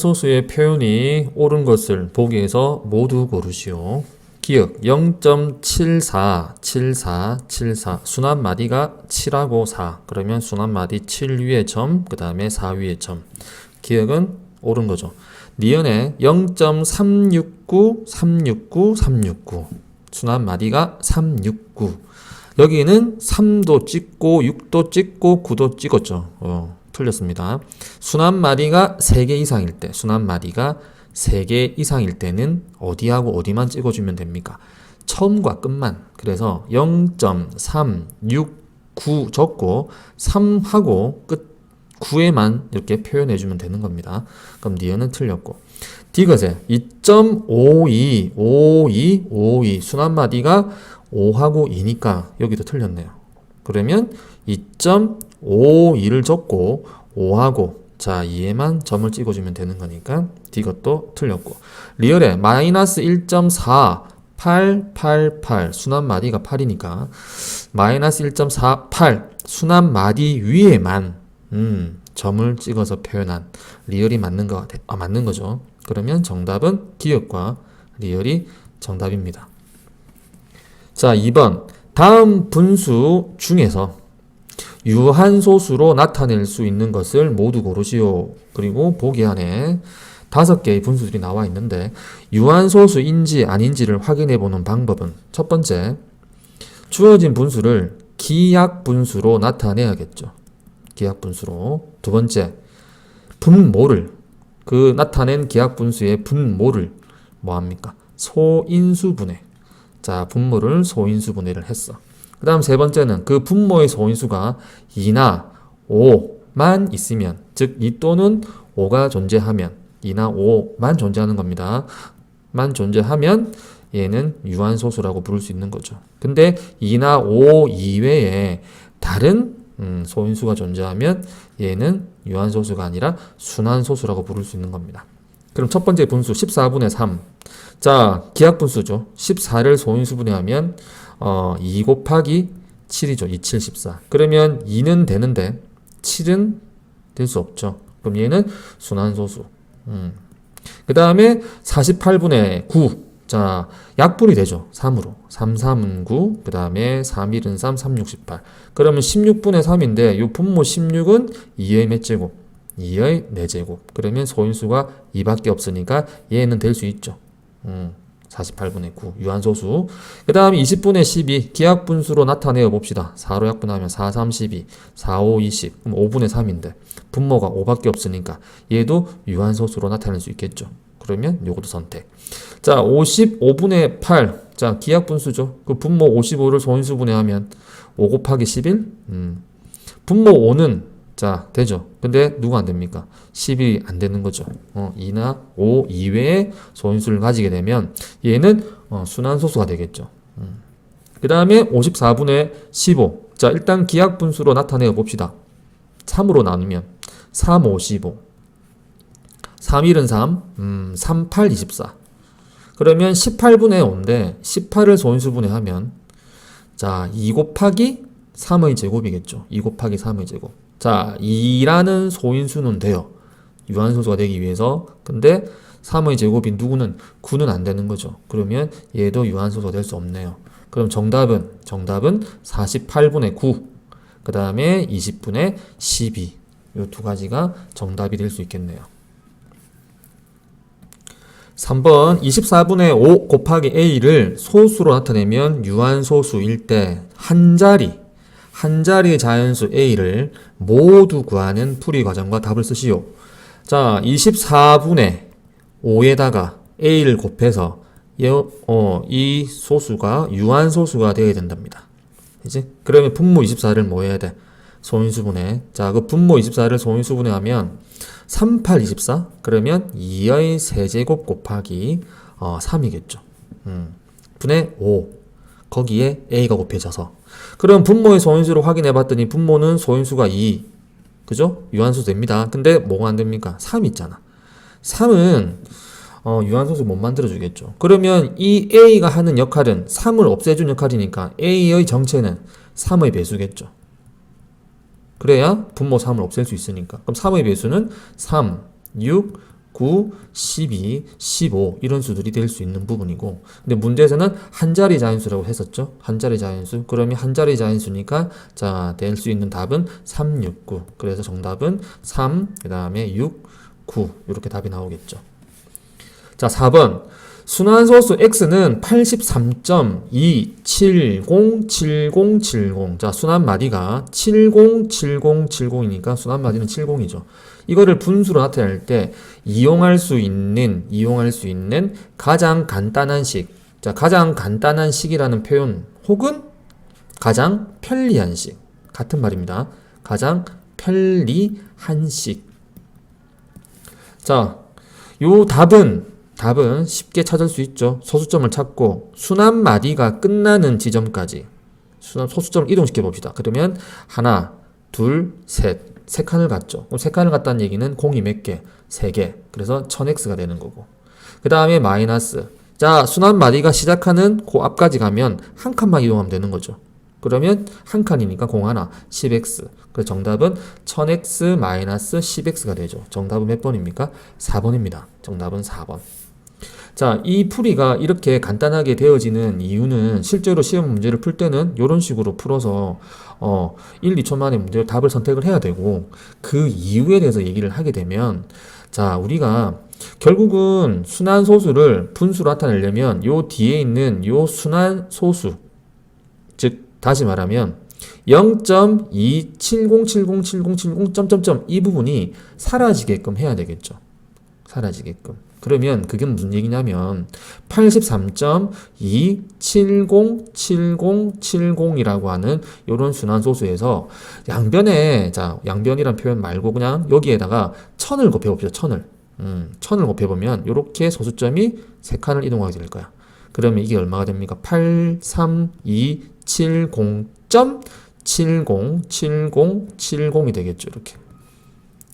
유한소수의 표현이 옳은 것을 보기에서 모두 고르시오. 기억 0.74, 74, 74 순환 마디가 7하고 4 그러면 순환 마디 7 위에 점, 그 다음에 4 위에 점 기억은 옳은 거죠. 니은에 0.369, 369, 369 순환 마디가 369 여기는 3도 찍고 6도 찍고 9도 찍었죠. 어, 틀렸습니다. 순환 마디가 3개 이상일 때 순환 마디가 3개 이상일 때는 어디하고 어디만 찍어주면 됩니까? 처음과 끝만. 그래서 0.369 적고 3하고 끝 9에만 이렇게 표현해주면 되는 겁니다. 그럼 니은은 틀렸고. 디귿에 2.52, 52, 52 순환 마디가 5하고 2니까 여기도 틀렸네요. 그러면 2.52를 적고 5하고 자 2에만 점을 찍어주면 되는 거니까 디귿도 틀렸고 리얼에 마이너스 1.4 8, 8, 8 순환 마디가 8이니까 마이너스 1.48 순환 마디 위에만 음, 점을 찍어서 표현한 리얼이 맞는 거. 아, 맞는 거죠. 그러면 정답은 기억과 리얼이 정답입니다. 자, 2번. 다음 분수 중에서 유한소수로 나타낼 수 있는 것을 모두 고르시오. 그리고 보기 안에 다섯 개의 분수들이 나와 있는데 유한소수인지 아닌지를 확인해 보는 방법은 첫 번째, 주어진 분수를 기약 분수로 나타내야겠죠. 기약 분수로. 두 번째, 분모를 그 나타낸 기약 분수의 분모를 뭐 합니까? 소인수분해. 자, 분모를 소인수분해를 했어. 그 다음 세 번째는 그 분모의 소인수가 2나 5만 있으면, 즉, 2 또는 5가 존재하면, 2나 5만 존재하는 겁니다. 만 존재하면 얘는 유한소수라고 부를 수 있는 거죠. 근데 2나 5 이외에 다른 음, 소인수가 존재하면 얘는 유한소수가 아니라 순환소수라고 부를 수 있는 겁니다. 그럼 첫 번째 분수 14분의 3. 자, 기하 분수죠. 14를 소인수 분해하면 어, 2 곱하기 7이죠. 2, 7, 14. 그러면 2는 되는데 7은 될 수 없죠. 그럼 얘는 순환소수. 음. 그 다음에 48분의 9. 자, 약분이 되죠. 3으로. 3, 3은 9. 그 다음에 3, 1은 3, 3, 6, 18. 그러면 16분의 3인데, 요 분모 16은 2의 몇 제곱? 2의 4제곱. 그러면 소인수가 2밖에 없으니까 얘는 될 수 있죠. 음, 48분의 9. 유한소수. 그 다음에 20분의 12. 기하분수로 나타내어 봅시다. 4로 약분하면 4, 3, 12. 4, 5, 20. 그럼 5분의 3인데, 분모가 5밖에 없으니까 얘도 유한소수로 나타낼 수 있겠죠. 그러면 요것도 선택. 자, 55분의 8. 자, 기약 분수죠. 그 분모 55를 소인수 분해하면 5 곱하기 11? 음. 분모 5는 자, 되죠. 근데 누가 안 됩니까? 10이 안 되는 거죠. 어, 2나 5 이외의 소인수를 가지게 되면 얘는 어, 순환소수가 되겠죠. 음. 그 다음에 54분의 15. 자, 일단 기약 분수로 나타내어 봅시다. 3으로 나누면 3, 5, 15. 3, 1은 3, 음, 3, 8, 24. 그러면 18분의 5인데 18을 소인수분해 하면 자, 2 곱하기 3의 제곱이겠죠. 2 곱하기 3의 제곱. 자, 2라는 소인수는 돼요. 유한소수가 되기 위해서. 근데 3의 제곱인 누구는 9는 안 되는 거죠. 그러면 얘도 유한소수가 될 수 없네요. 그럼 정답은 정답은 48분의 9. 그 다음에 20분의 12. 이두 가지가 정답이 될 수 있겠네요. 3번 24분의 5 곱하기 a를 소수로 나타내면 유한소수일 때 한 자리 한 자리의 자연수 a를 모두 구하는 풀이 과정과 답을 쓰시오. 자, 24분의 5에다가 a를 곱해서 어, 이 소수가 유한소수가 되어야 된답니다. 이제 그러면 분모 24를 뭐 해야 돼? 소인수분해. 자, 그 분모 24를 소인수분해 하면 3, 8, 24? 그러면 2의 세제곱 곱하기 어, 3이겠죠. 음. 분의 5. 거기에 a가 곱해져서. 그럼 분모의 소인수를 확인해 봤더니 분모는 소인수가 2. 그죠? 유한수 됩니다. 근데 뭐가 안 됩니까? 3 있잖아. 3은 어, 유한소수 못 만들어주겠죠. 그러면 이 a가 하는 역할은 3을 없애준 역할이니까 a의 정체는 3의 배수겠죠. 그래야 분모 3을 없앨 수 있으니까. 그럼 3의 배수는 3, 6, 9, 12, 15 이런 수들이 될 수 있는 부분이고 근데 문제에서는 한 자리 자연수라고 했었죠. 한 자리 자연수. 그러면 한 자리 자연수니까 자, 될 수 있는 답은 3, 6, 9. 그래서 정답은 3, 그다음에 6, 9 이렇게 답이 나오겠죠. 자, 4번. 순환소수 x는 83.2707070. 자, 순환 마디가 707070이니까 순환 마디는 70이죠. 이거를 분수로 나타낼 때 이용할 수 있는 이용할 수 있는 가장 간단한 식. 자, 가장 간단한 식이라는 표현 혹은 가장 편리한 식. 같은 말입니다. 가장 편리한 식. 자, 요 답은 답은 쉽게 찾을 수 있죠. 소수점을 찾고 순환 마디가 끝나는 지점까지 순환 소수점을 이동시켜 봅시다. 그러면 하나, 둘, 셋. 세 칸을 갔죠. 그럼 세 칸을 갔다는 얘기는 공이 몇 개? 세 개. 그래서 1000x가 되는 거고. 그 다음에 마이너스. 자, 순환 마디가 시작하는 그 앞까지 가면 한 칸만 이동하면 되는 거죠. 그러면 한 칸이니까 공 하나 10x. 그래서 정답은 1000x 마이너스 10x가 되죠. 정답은 몇 번입니까? 4번입니다. 정답은 4번. 자, 이 풀이가 이렇게 간단하게 되어지는 이유는 실제로 시험 문제를 풀 때는 이런 식으로 풀어서 어, 1, 2초 만에 문제 답을 선택을 해야 되고 그 이유에 대해서 얘기를 하게 되면 자, 우리가 결국은 순환 소수를 분수로 나타내려면 요 뒤에 있는 요 순환 소수 즉 다시 말하면 0.2707070 점점점 이 부분이 사라지게끔 해야 되겠죠. 사라지게끔. 그러면 그게 무슨 얘기냐면 83.2707070이라고 하는 이런 순환 소수에서 양변에 자 양변이란 표현 말고 그냥 여기에다가 천을 곱해봅시다. 천을 음, 천을 곱해보면 이렇게 소수점이 세 칸을 이동하게 될 거야. 그러면 이게 얼마가 됩니까? 83270.707070이 되겠죠. 이렇게.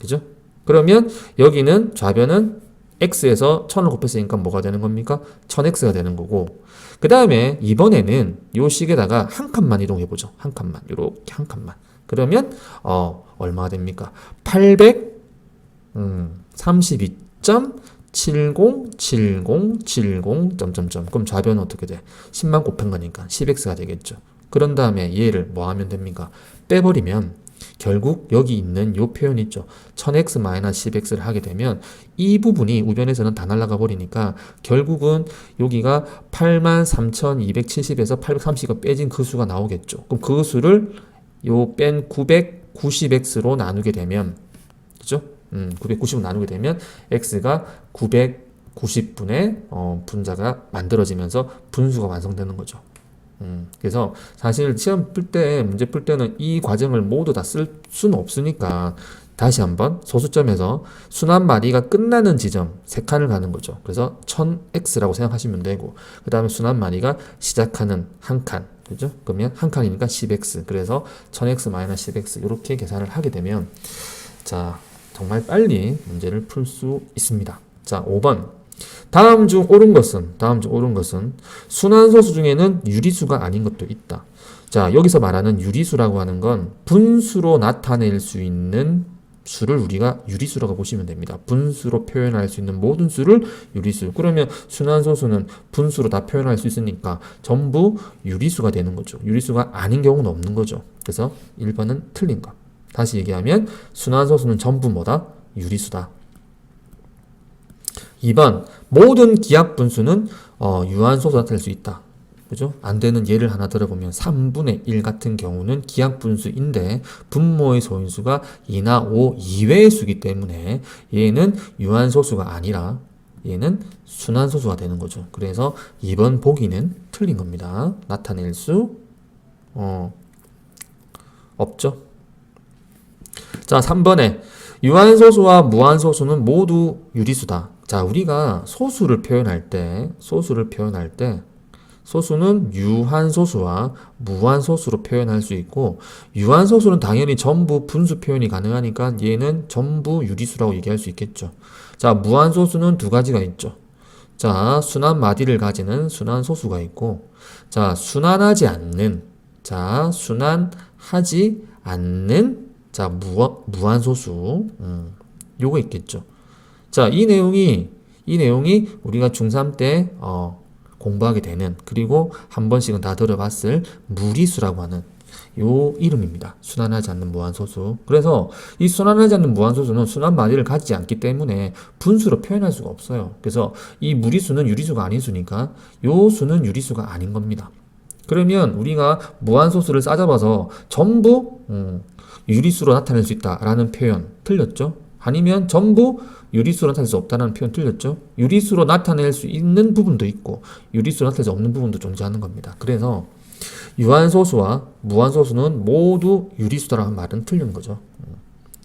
그죠? 그러면 여기는 좌변은 x에서 1000을 곱했으니까 뭐가 되는 겁니까? 1000x가 되는 거고 그 다음에 이번에는 요 식에다가 한 칸만 이동해 보죠. 한 칸만 요렇게 한 칸만 그러면 어 얼마가 됩니까? 800 음, 32.707070 점점점 그럼 좌변은 어떻게 돼? 10만 곱한 거니까 10x가 되겠죠. 그런 다음에 얘를 뭐 하면 됩니까? 빼버리면 결국 여기 있는 요 표현 있죠. 1000x-10x를 하게 되면 이 부분이 우변에서는 다 날아가 버리니까 결국은 여기가 83,270에서 830가 빼진 그 수가 나오겠죠. 그럼 그 수를 요 뺀 990x로 나누게 되면 그죠? 음, 990을 나누게 되면 x가 990분의 어, 분자가 만들어지면서 분수가 완성되는 거죠. 음, 그래서 사실 시험 풀 때, 문제 풀 때는 이 과정을 모두 다 쓸 수는 없으니까 다시 한번 소수점에서 순환 마디가 끝나는 지점 세 칸을 가는 거죠. 그래서 1000x라고 생각하시면 되고, 그 다음에 순환 마디가 시작하는 한 칸. 그죠? 그러면 한 칸이니까 10x. 그래서 1000x-10x 이렇게 계산을 하게 되면 자, 정말 빨리 문제를 풀 수 있습니다. 자, 5번. 다음 중 옳은 것은 다음 중 옳은 것은 순환소수 중에는 유리수가 아닌 것도 있다. 자, 여기서 말하는 유리수라고 하는 건 분수로 나타낼 수 있는 수를 우리가 유리수라고 보시면 됩니다. 분수로 표현할 수 있는 모든 수를 유리수. 그러면 순환소수는 분수로 다 표현할 수 있으니까 전부 유리수가 되는 거죠. 유리수가 아닌 경우는 없는 거죠. 그래서 1번은 틀린 거. 다시 얘기하면 순환소수는 전부 뭐다? 유리수다. 2번 모든 기하 분수는 어, 유한소수가 될 수 있다. 그죠? 안 되는 예를 하나 들어보면 3분의 1 같은 경우는 기하 분수인데 분모의 소인수가 2나 5 이외의 수기 때문에 얘는 유한소수가 아니라 얘는 순환소수가 되는 거죠. 그래서 2번 보기는 틀린 겁니다. 나타낼 수 어, 없죠. 자, 3번에 유한소수와 무한소수는 모두 유리수다. 자, 우리가 소수를 표현할 때, 소수를 표현할 때, 소수는 유한소수와 무한소수로 표현할 수 있고, 유한소수는 당연히 전부 분수 표현이 가능하니까 얘는 전부 유리수라고 얘기할 수 있겠죠. 자, 무한소수는 두 가지가 있죠. 자, 순환 마디를 가지는 순환소수가 있고, 자, 순환하지 않는, 자, 순환하지 않는, 자, 무, 무한소수, 음, 요거 있겠죠. 자, 이 내용이 이 내용이 우리가 중3 때 어, 공부하게 되는 그리고 한 번씩은 다 들어봤을 무리수라고 하는 요 이름입니다. 순환하지 않는 무한소수. 그래서 이 순환하지 않는 무한소수는 순환 마디를 가지지 않기 때문에 분수로 표현할 수가 없어요. 그래서 이 무리수는 유리수가 아닌 수니까 요 수는 유리수가 아닌 겁니다. 그러면 우리가 무한소수를 싸잡아서 전부 음, 유리수로 나타낼 수 있다라는 표현 틀렸죠? 아니면 전부 유리수로 나타낼 수 없다는 표현 틀렸죠? 유리수로 나타낼 수 있는 부분도 있고 유리수로 나타낼 수 없는 부분도 존재하는 겁니다. 그래서 유한소수와 무한소수는 모두 유리수다라는 말은 틀린 거죠.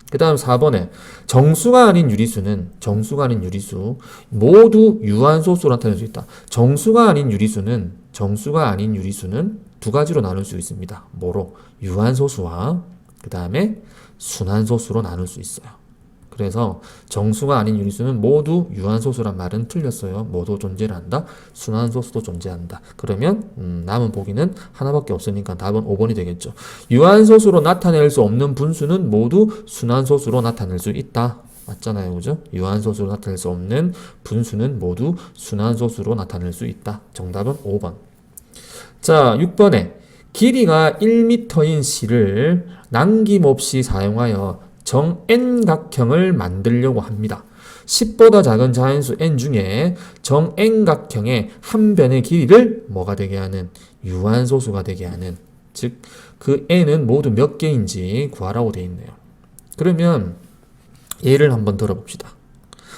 그 다음 4번에 정수가 아닌 유리수는 정수가 아닌 유리수 모두 유한소수로 나타낼 수 있다. 정수가 아닌 유리수는 정수가 아닌 유리수는 두 가지로 나눌 수 있습니다. 뭐로? 유한소수와 그 다음에 순환소수로 나눌 수 있어요. 그래서 정수가 아닌 유리수는 모두 유한소수란 말은 틀렸어요. 모두 존재를 한다. 순환소수도 존재한다. 그러면 음, 남은 보기는 하나밖에 없으니까 답은 5번이 되겠죠. 유한소수로 나타낼 수 없는 분수는 모두 순환소수로 나타낼 수 있다. 맞잖아요. 그죠? 유한소수로 나타낼 수 없는 분수는 모두 순환소수로 나타낼 수 있다. 정답은 5번. 자, 6번에 길이가 1m인 실을 남김없이 사용하여 정 n각형을 만들려고 합니다. 10보다 작은 자연수 n 중에 정 n각형의 한 변의 길이를 뭐가 되게 하는 유한소수가 되게 하는 즉 그 n은 모두 몇 개인지 구하라고 되어 있네요. 그러면 예를 한번 들어봅시다.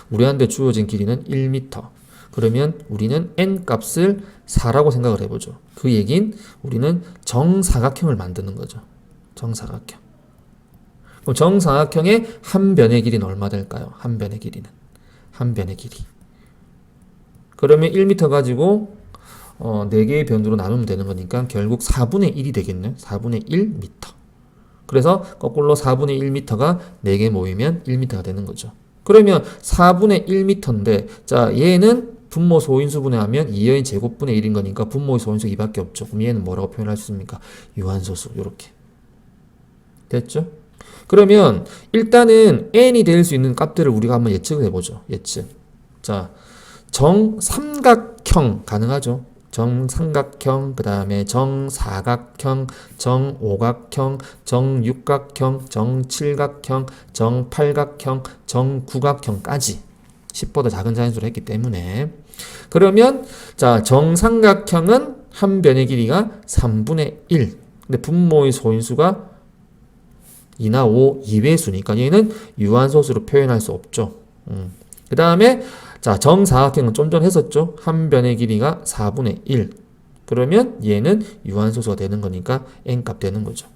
우리한테 주어진 길이는 1m. 그러면 우리는 n 값을 4라고 생각을 해보죠. 그 얘긴 우리는 정사각형을 만드는 거죠. 정사각형. 그럼 정사각형의 한 변의 길이는 얼마 될까요? 한 변의 길이는. 한 변의 길이. 그러면 1m 가지고 어, 4개의 변으로 나누면 되는 거니까 결국 4분의 1이 되겠네요. 4분의 1m. 그래서 거꾸로 4분의 1m가 4개 모이면 1m가 되는 거죠. 그러면 4분의 1m인데 자 얘는 분모 소인수 분해 하면 2의 제곱분의 1인 거니까 분모의 소인수 2밖에 없죠. 그럼 얘는 뭐라고 표현할 수 있습니까? 유한소수 이렇게 됐죠? 그러면 일단은 n이 될 수 있는 값들을 우리가 한번 예측을 해보죠. 예측. 자, 정삼각형 가능하죠. 정삼각형, 그 다음에 정사각형, 정오각형, 정육각형, 정칠각형, 정팔각형, 정구각형까지 10보다 작은 자연수를 했기 때문에 그러면 자 정삼각형은 한 변의 길이가 3분의 1 근데 분모의 소인수가 2나 5, 2배수니까 얘는 유한소수로 표현할 수 없죠. 음. 그 다음에 자 정사각형은 좀 전 했었죠. 한 변의 길이가 4분의 1. 그러면 얘는 유한소수가 되는 거니까 n값 되는 거죠.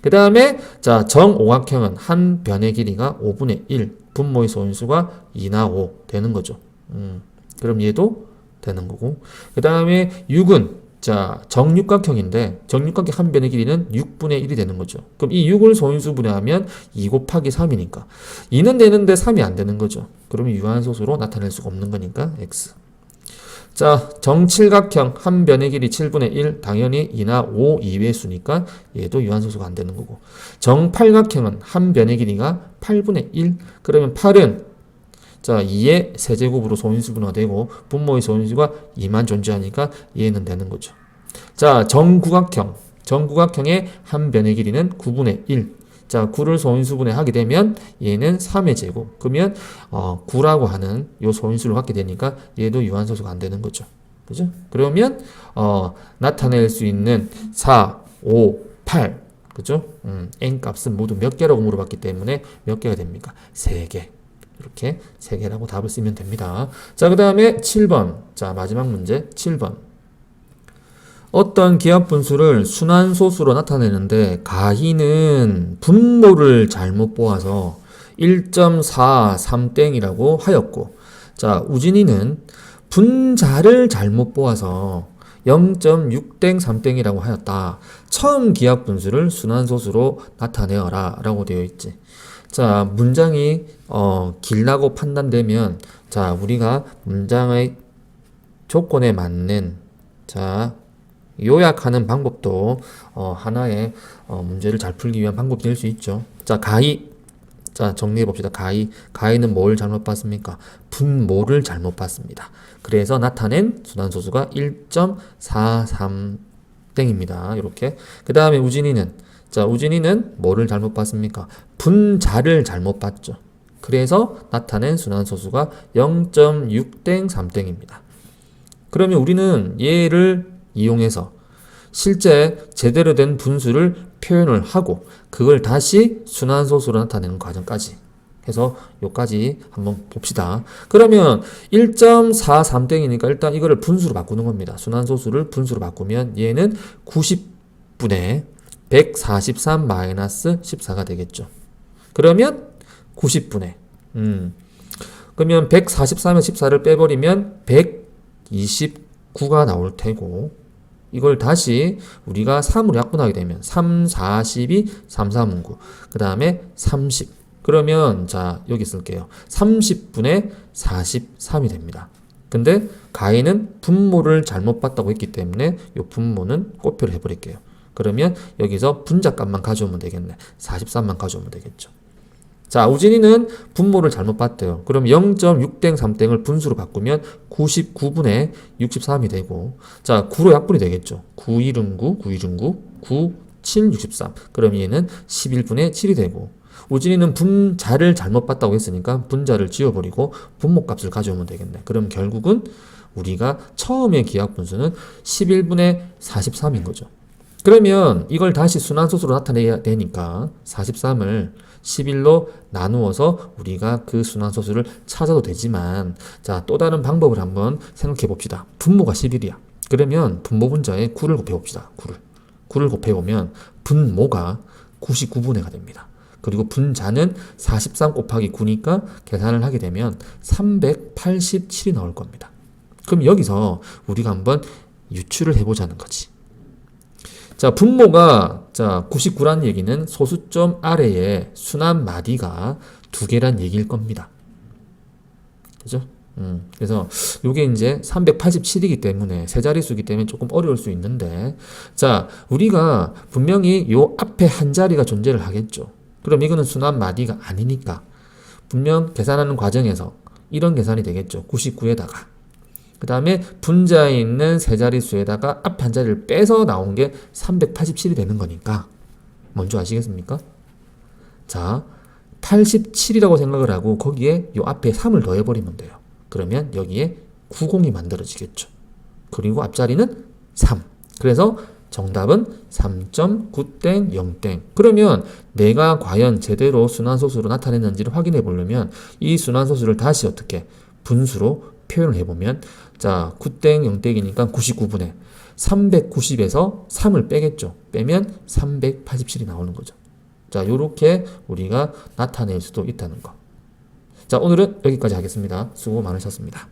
그 다음에 자 정오각형은 한 변의 길이가 5분의 1. 분모의 소인수가 2나 5 되는 거죠. 음. 그럼 얘도 되는 거고. 그 다음에 6은 자, 정육각형인데 정육각형 한 변의 길이는 6분의 1이 되는 거죠. 그럼 이 6을 소인수 분해하면 2 곱하기 3이니까 2는 되는데 3이 안 되는 거죠. 그러면 유한소수로 나타낼 수가 없는 거니까 x. 자, 정칠각형 한 변의 길이 7분의 1 당연히 2나 5, 2배수니까 얘도 유한소수가 안 되는 거고 정팔각형은 한 변의 길이가 8분의 1 그러면 8은 자, 2의 세제곱으로 소인수분해가 되고 분모의 소인수가 2만 존재하니까 얘는 되는 거죠. 자, 정구각형. 정구각형의 한 변의 길이는 9분의 1. 자, 9를 소인수분해 하게 되면 얘는 3의 제곱. 그러면 어, 9라고 하는 요 소인수를 갖게 되니까 얘도 유한소수가 안 되는 거죠. 그죠? 그러면 어, 나타낼 수 있는 4, 5, 8. 그죠? 음, n 값은 모두 몇 개라고 물어봤기 때문에 몇 개가 됩니까? 3개. 이렇게 세 개라고 답을 쓰면 됩니다. 자, 그 다음에 7번. 자, 마지막 문제 7번. 어떤 기하 분수를 순환소수로 나타내는데 가희는 분모를 잘못 보아서 1.43땡이라고 하였고 자, 우진이는 분자를 잘못 보아서 0.6땡 3땡이라고 하였다. 처음 기하 분수를 순환소수로 나타내어라 라고 되어 있지. 자, 문장이 어, 길다고 판단되면 자, 우리가 문장의 조건에 맞는 자, 요약하는 방법도 어, 하나의 어, 문제를 잘 풀기 위한 방법이 될 수 있죠. 자, 가히 자, 정리해 봅시다. 가위. 가위는 뭘 잘못 봤습니까? 분모를 잘못 봤습니다. 그래서 나타낸 순환소수가 1.43땡입니다. 이렇게. 그 다음에 우진이는, 자, 우진이는 뭐를 잘못 봤습니까? 분자를 잘못 봤죠. 그래서 나타낸 순환소수가 0.6땡 3땡입니다. 그러면 우리는 얘를 이용해서 실제 제대로 된 분수를 표현을 하고 그걸 다시 순환소수로 나타내는 과정까지 해서 요까지 한번 봅시다. 그러면 1.43땡이니까 일단 이거를 분수로 바꾸는 겁니다. 순환소수를 분수로 바꾸면 얘는 90분의 143 마이너스 14가 되겠죠. 그러면 90분의 음 그러면 143에 14를 빼버리면 129가 나올 테고 이걸 다시 우리가 3으로 약분하게 되면 3, 4, 12, 3, 4, 문 9. 그 다음에 30. 그러면 자 여기 쓸게요. 30분의 43이 됩니다. 근데 가위는 분모를 잘못 봤다고 했기 때문에 이 분모는 꼬표를 해버릴게요. 그러면 여기서 분자값만 가져오면 되겠네. 43만 가져오면 되겠죠. 자, 우진이는 분모를 잘못 봤대요. 그럼 0.6땡 3땡을 분수로 바꾸면 99분의 63이 되고, 자, 9로 약분이 되겠죠. 9, 1은 9, 9, 1은 9, 9, 7, 63. 그럼 얘는 11분의 7이 되고, 우진이는 분자를 잘못 봤다고 했으니까 분자를 지워버리고 분모 값을 가져오면 되겠네. 그럼 결국은 우리가 처음에 기하 분수는 11분의 43인 거죠. 그러면 이걸 다시 순환소수로 나타내야 되니까 43을 11로 나누어서 우리가 그 순환소수를 찾아도 되지만 자 또 다른 방법을 한번 생각해 봅시다. 분모가 11이야. 그러면 분모 분자에 9를 곱해 봅시다. 9를. 9를 곱해 보면 분모가 99분의가 됩니다. 그리고 분자는 43 곱하기 9니까 계산을 하게 되면 387이 나올 겁니다. 그럼 여기서 우리가 한번 유추를 해보자는 거지. 자, 분모가 자 99란 얘기는 소수점 아래에 순환 마디가 두 개란 얘기일 겁니다. 그죠? 음, 그래서 요게 이제 387이기 때문에 세 자릿수이기 때문에 조금 어려울 수 있는데 자, 우리가 분명히 요 앞에 한 자리가 존재를 하겠죠. 그럼 이거는 순환 마디가 아니니까 분명 계산하는 과정에서 이런 계산이 되겠죠. 99에다가 그 다음에 분자에 있는 세 자릿수에다가 앞 한 자리를 빼서 나온 게 387이 되는 거니까 뭔지 아시겠습니까? 자, 87이라고 생각을 하고 거기에 요 앞에 3을 더해버리면 돼요. 그러면 여기에 90이 만들어지겠죠. 그리고 앞자리는 3. 그래서 정답은 3.9땡 0땡. 그러면 내가 과연 제대로 순환소수로 나타냈는지를 확인해 보려면 이 순환소수를 다시 어떻게 분수로 표현을 해보면 자 9땡 0땡이니까 99분의 390에서 3을 빼겠죠. 빼면 387이 나오는 거죠. 자 요렇게 우리가 나타낼 수도 있다는 거. 자 오늘은 여기까지 하겠습니다. 수고 많으셨습니다.